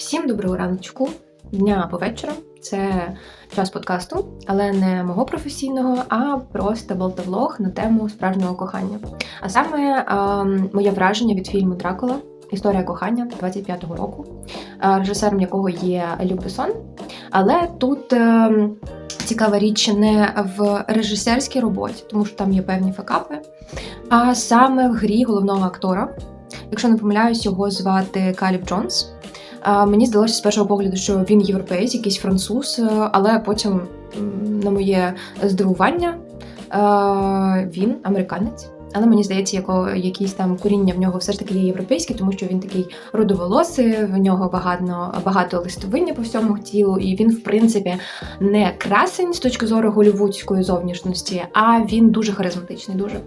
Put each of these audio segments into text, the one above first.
Всім доброго раночку, дня або вечора. Це час подкасту, але не мого професійного, а просто болтовлог на тему справжнього кохання. А саме ем, моє враження від фільму Дракула. Історія кохання 25-го року, е, режисером якого є Люк Бессон. Але тут ем, цікава річ не в режисерській роботі, тому що там є певні факапи, а саме в грі головного актора. Якщо не помиляюсь, його звати Каліб Джонс. Мені здалося з першого погляду, що він європеєць, якийсь француз, е, але потім, на моє здивування, е, він американець. Але мені здається, яко, якісь там коріння в нього все ж таки є європейське, тому що він такий родоволосий, в нього багато, багато листовиння по всьому тілу, і він, в принципі, не красень з точки зору голівудської зовнішності, а він дуже харизматичний. Дуже.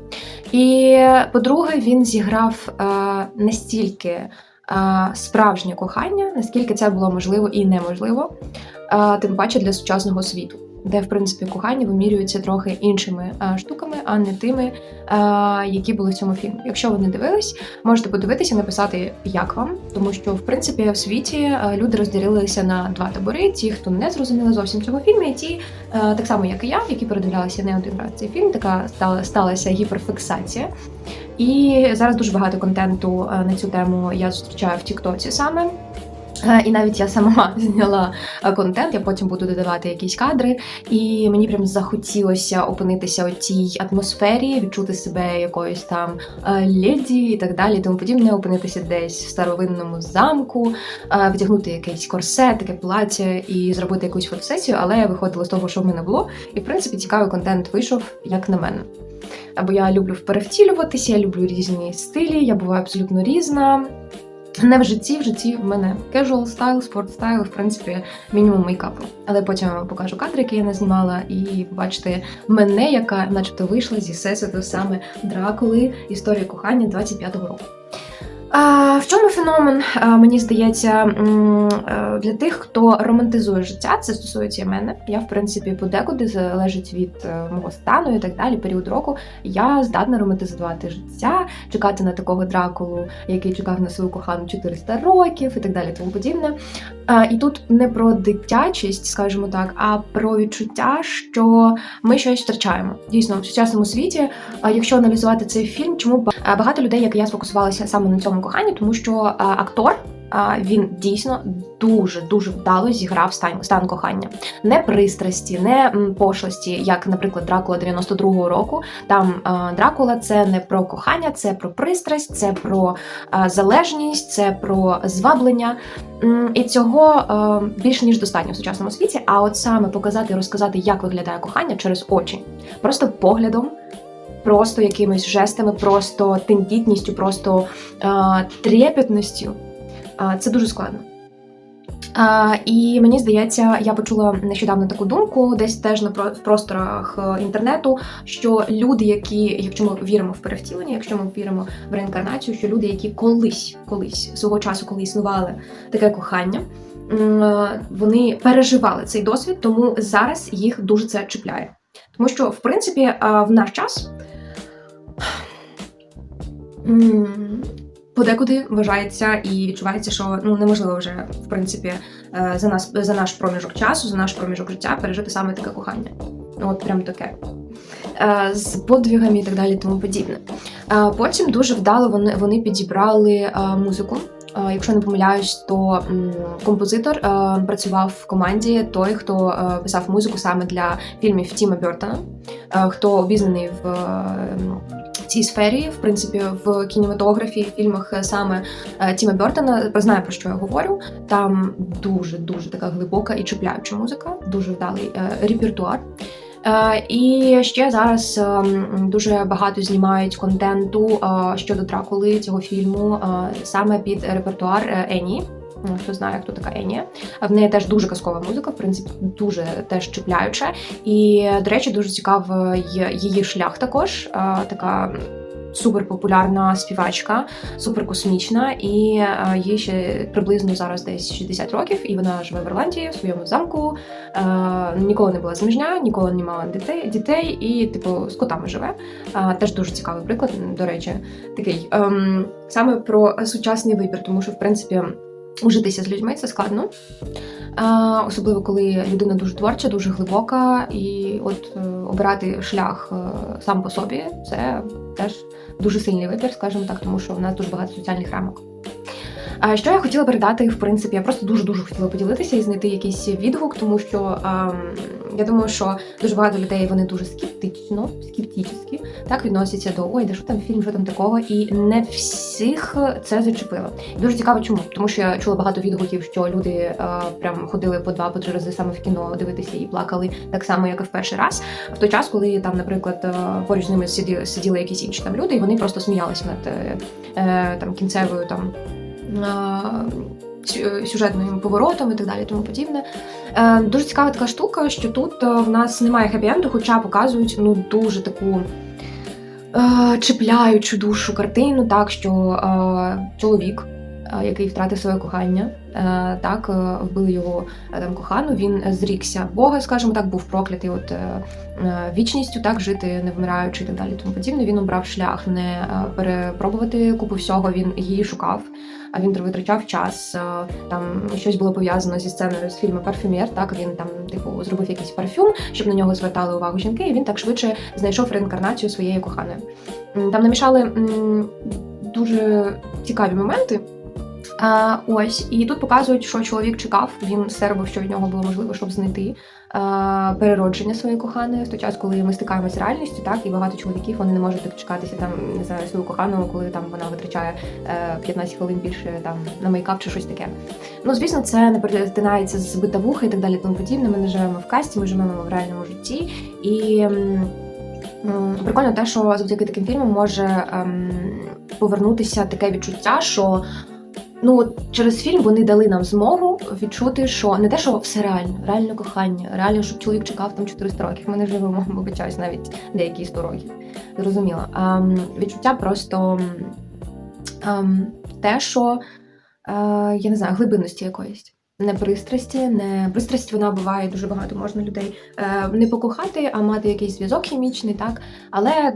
І по-друге, він зіграв е, настільки справжнє кохання, наскільки це було можливо і неможливо, тим паче для сучасного світу. Де, в принципі, кохання вимірюється трохи іншими штуками, а не тими, які були в цьому фільмі. Якщо ви не дивились, можете подивитися, написати, як вам, тому що в принципі в світі люди розділилися на два табори: ті, хто не зрозуміли зовсім цього фільму, і ті, так само як і я, які передивлялися не один раз цей фільм, така стала сталася гіперфіксація. І зараз дуже багато контенту е, на цю тему я зустрічаю в Тіктоці саме. Е, І навіть я сама зняла е, контент, я потім буду додавати якісь кадри, і мені прям захотілося опинитися у цій атмосфері, відчути себе якоюсь там леді і так далі, тому подібне, опинитися десь в старовинному замку, вдягнути якийсь корсет, таке плаття і зробити якусь фотосесію, але я виходила з того, що в мене було, і в принципі цікавий контент вийшов як на мене. Або я люблю перевтілюватися, я люблю різні стилі, я буваю абсолютно різна. Не в житті, в житті в мене casual стайл, спорт стайл, в принципі, мінімум мейкапу. Але потім я вам покажу кадри, які я не знімала, і побачите мене, яка, начебто, вийшла зі сесіду саме Дракули, історія кохання 25-го року. В чому феномен? А, мені здається, е, для тих, хто романтизує життя, це стосується і мене. Я, в принципі, подекуди залежить від е, мого стану і так далі, період року. Я здатна романтизувати життя, чекати на такого дракулу, який чекав на свою кохану 400 років і так далі, тому подібне. А, і тут не про дитячість, скажімо так, а про відчуття, що ми щось втрачаємо. Дійсно, в сучасному світі, а, якщо аналізувати цей фільм, чому ба- багато людей, як і я, сфокусувалися саме на цьому коханні, тому що актор. Він дійсно дуже дуже вдало зіграв стан, стан кохання, не пристрасті, не пошлості, як, наприклад, Дракула 92-го року. Там а, Дракула це не про кохання, це про пристрасть, це про а, залежність, це про зваблення. І цього е, більш ніж достатньо в сучасному світі. А от саме показати і розказати, як виглядає кохання через очі, просто поглядом. Просто якимись жестами, просто тендітністю, просто е, трепетністю. Це дуже складно. А, і мені здається, я почула нещодавно таку думку, десь теж на в просторах е, інтернету, що люди, які, якщо ми віримо в перевтілення, якщо ми віримо в реінкарнацію, що люди, які колись, колись свого часу, коли існували таке кохання, е, вони переживали цей досвід, тому зараз їх дуже це чіпляє. Тому що, в принципі, в наш час подекуди вважається і відчувається, що ну неможливо вже в принципі е, за нас за наш проміжок часу, за наш проміжок життя пережити саме таке кохання. От прям таке. Е, З подвигами і так далі, тому подібне. Е, Потім дуже вдало вони, вони підібрали музику. Якщо не помиляюсь, то композитор працював в команді той, хто писав музику саме для фільмів Тіма Бертона. Хто обізнаний в цій сфері, в принципі, в кінематографії, в фільмах е, саме е, Тіма Бертона, знає про що я говорю. Там дуже дуже така глибока і чіпляюча музика, дуже вдалий е, репертуар. І ще зараз дуже багато знімають контенту щодо Дракули цього фільму, саме під репертуар Ені. Ну, Хто знає, хто така Енія. В неї теж дуже казкова музика, в принципі, дуже теж чіпляюча. І, до речі, дуже цікавий її шлях також. Така суперпопулярна співачка, суперкосмічна, і е, їй ще приблизно зараз десь 60 років, і вона живе в Ірландії в своєму замку. Ніколи не була заміжня, ніколи не мала дітей, дітей і, типу, з котами живе. Теж дуже цікавий приклад, до речі, такий ем, саме про сучасний вибір, тому що в принципі. Ужитися з людьми це складно. Особливо коли людина дуже творча, дуже глибока, і от е, обирати шлях е, сам по собі це теж дуже сильний вибір, скажімо так, тому що в нас дуже багато соціальних рамок. А що я хотіла передати, в принципі, я просто дуже дуже хотіла поділитися і знайти якийсь відгук, тому що ем, я думаю, що дуже багато людей вони дуже скептично, скептично так відносяться до ой, де що там фільм, що там такого, і не всіх це зачепило. Дуже цікаво, чому тому, що я чула багато відгуків, що люди е, прям ходили по два по три рази саме в кіно дивитися і плакали так само, як і в перший раз. В той час, коли там, наприклад, е, поруч з ними сиділи, сиділи якісь інші там люди, і вони просто сміялися над е, е, там кінцевою там. е, Сюжетним поворотом і так далі, тому подібне. Е, Дуже цікава така штука, що тут в нас немає хеппі-енду, хоча показують ну дуже таку е, чіпляючу душу картину, так що е, чоловік, е, який втратив своє кохання, е, так е, вбили його там кохану. Він зрікся Бога, скажімо так, був проклятий от вічністю, так жити не вмираючи і так далі. Тому подібне. Він обрав шлях не перепробувати купу всього. Він її шукав. А він витрачав час. е, Там щось було пов'язано зі сценою з фільму Парфюмер. Так він там, типу, зробив якийсь парфюм, щоб на нього звертали увагу жінки, і він так швидше знайшов реінкарнацію своєї коханої. Там намішали дуже цікаві моменти. А, ось, і тут показують, що чоловік чекав, він все робив, що від нього було можливо, щоб знайти а, переродження своєї коханої в той час, коли ми стикаємося з реальністю, так і багато чоловіків вони не можуть дочекатися там знаю, свою кохану, коли там вона витрачає е, 15 хвилин більше там на мейкап чи щось таке. Ну звісно, це не перетинається з битавуха і так далі. Тому подібне. Ми не живемо в касті, ми живемо в реальному житті і. Прикольно те, що завдяки таким фільмам може ем, повернутися таке відчуття, що ну через фільм вони дали нам змогу відчути, що не те, що все реально, реально кохання, реально, щоб чоловік чекав там 400 років. Ми не живемо, вибачаюсь, навіть деякі 100 років. Зрозуміло. А, відчуття просто м, ем, те, що а, я не знаю, глибинності якоїсь. Не пристрасті, не пристрасть вона буває дуже багато. Можна людей е, не покохати, а мати якийсь зв'язок хімічний, так але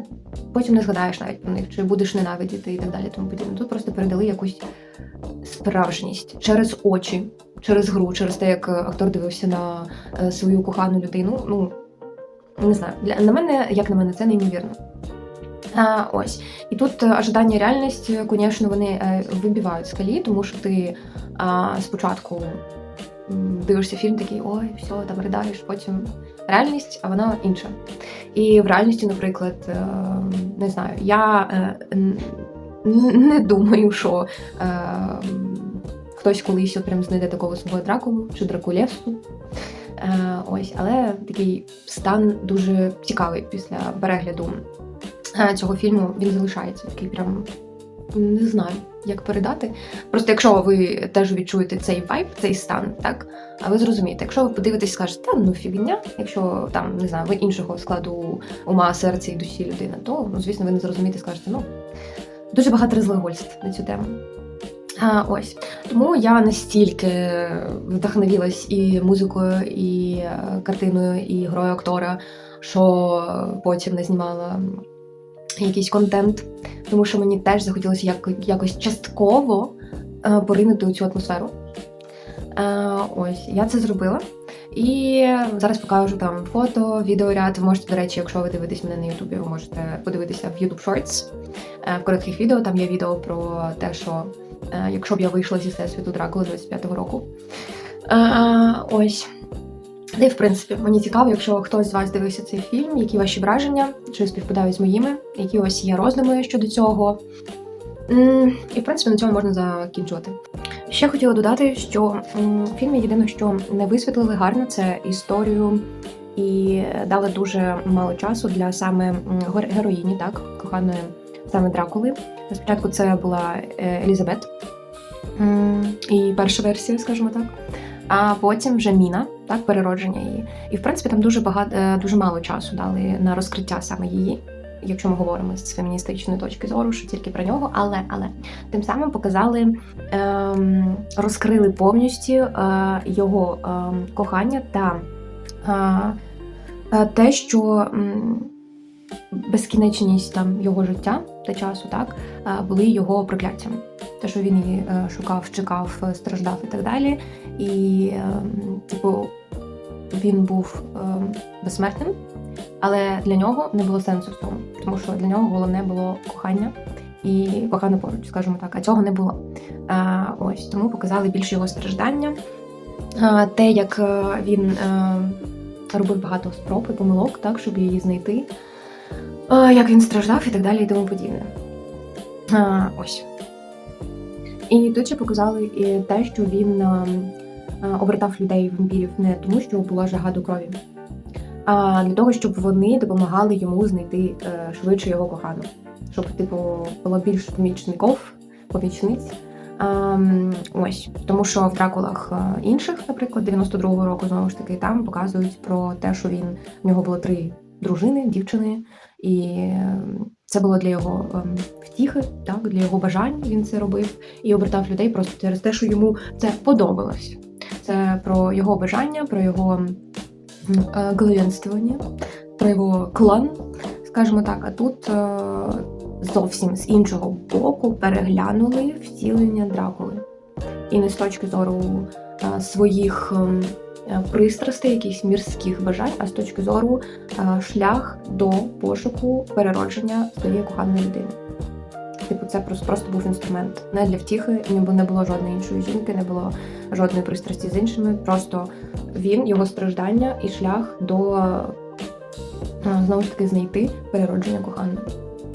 потім не згадаєш навіть про них, чи будеш ненавидіти і так далі. Тому подібне. Тут просто передали якусь справжність через очі, через гру, через те, як актор дивився на е, свою кохану людину. Ну не знаю, для на мене, як на мене, це неймовірно. А, ось і тут е, ожидання і реальність, е, звісно, вони вибивають з колії, тому що ти а, спочатку дивишся фільм, такий ой, все, там ридаєш, потім реальність, а вона інша. І в реальності, наприклад, е, не знаю, я е, не думаю, що е, хтось колись от прям знайде такого свого Дракулу чи Дракулєвську. Е, ось, але такий стан дуже цікавий після перегляду цього фільму. Він залишається такий прям не знаю, як передати. Просто якщо ви теж відчуєте цей вайб, цей стан, так а ви зрозумієте, якщо ви подивитесь, скажете, та ну фігня, якщо там не знаю, ви іншого складу ума, серця і душі людина, то ну звісно ви не зрозумієте, скажете, ну дуже багато розлагольств на цю тему. А, ось тому я настільки вдохновилась і музикою, і е, картиною, і грою актора, що потім не знімала якийсь контент, тому що мені теж захотілося як, якось частково е, поринути у цю атмосферу. Е, ось я це зробила. І зараз покажу там фото, відеоряд. Ви можете, до речі, якщо ви дивитесь мене на Ютубі, ви можете подивитися в YouTube Shorts. Е, В коротких відео там є відео про те, що е, якщо б я вийшла зі всесвіту Дракули 25-го року. Е, Ось. Й в принципі, мені цікаво, якщо хтось з вас дивився цей фільм, які ваші враження, чи співпадають з моїми, які у вас є роздуми щодо цього. І в принципі на цьому можна закінчувати. Ще хотіла додати, що в фільмі єдине, що не висвітлили гарно, це історію і дали дуже мало часу для саме героїні, так, коханої саме Дракули. Спочатку це була е, Елізабет, і перша версія, скажімо так. А потім вже Міна, так, переродження її. І в принципі там дуже багато дуже мало часу дали на розкриття саме її, якщо ми говоримо з феміністичної точки зору, що тільки про нього. Але але тим самим показали, ем, розкрили повністю е, його ем, кохання та е, е, те, що м, безкінечність там його життя та часу, так, е, були його прокляттям. Те, що він її е, шукав, чекав, е, страждав і так далі. І, е, типу, він був безсмертним, але для нього не було сенсу в цьому, тому що для нього головне було кохання і кохана поруч, скажімо так, а цього не було. Ось тому показали більше його страждання. Те, як він робив багато спроб і помилок, так, щоб її знайти, як він страждав і так далі, і тому подібне. Ось. І тут ще показали і те, що він е, е, обертав людей вампірів не тому, що була жага до крові, а для того, щоб вони допомагали йому знайти е, швидше його кохану. Щоб, типу, було більше помічників, помічниць. Ем, ось, тому що в дракулах е, інших, наприклад, 92-го року, знову ж таки, там показують про те, що він в нього було три дружини, дівчини, і е, це було для його ем, втіхи, так, для його бажань він це робив і обертав людей просто через те, що йому це подобалось. Це про його бажання, про його е, главенствування, про його клан, скажімо так. А тут е, зовсім з іншого боку переглянули втілення Дракули. І не з точки зору е, своїх ем, пристрастей, якихось мірських бажань, а з точки зору е, шлях до пошуку переродження своєї коханої людини. Типу, це просто, просто був інструмент. Не для втіхи, не було жодної іншої жінки, не було жодної пристрасті з іншими. Просто він, його страждання і шлях до е, знову ж таки знайти переродження коханої.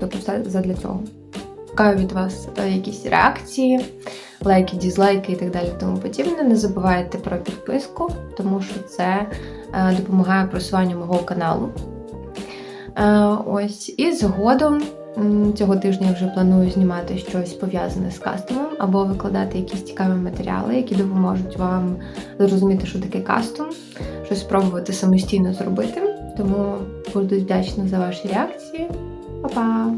Тобто все задля цього. Чекаю від вас е, якісь реакції, лайки, дізлайки і так далі, тому подібне. Не забувайте про підписку, тому що це е, допомагає просуванню мого каналу. Е, ось і згодом цього тижня я вже планую знімати щось пов'язане з кастомом або викладати якісь цікаві матеріали, які допоможуть вам зрозуміти, що таке кастом, щось спробувати самостійно зробити. Тому буду вдячна за ваші реакції. Па-па!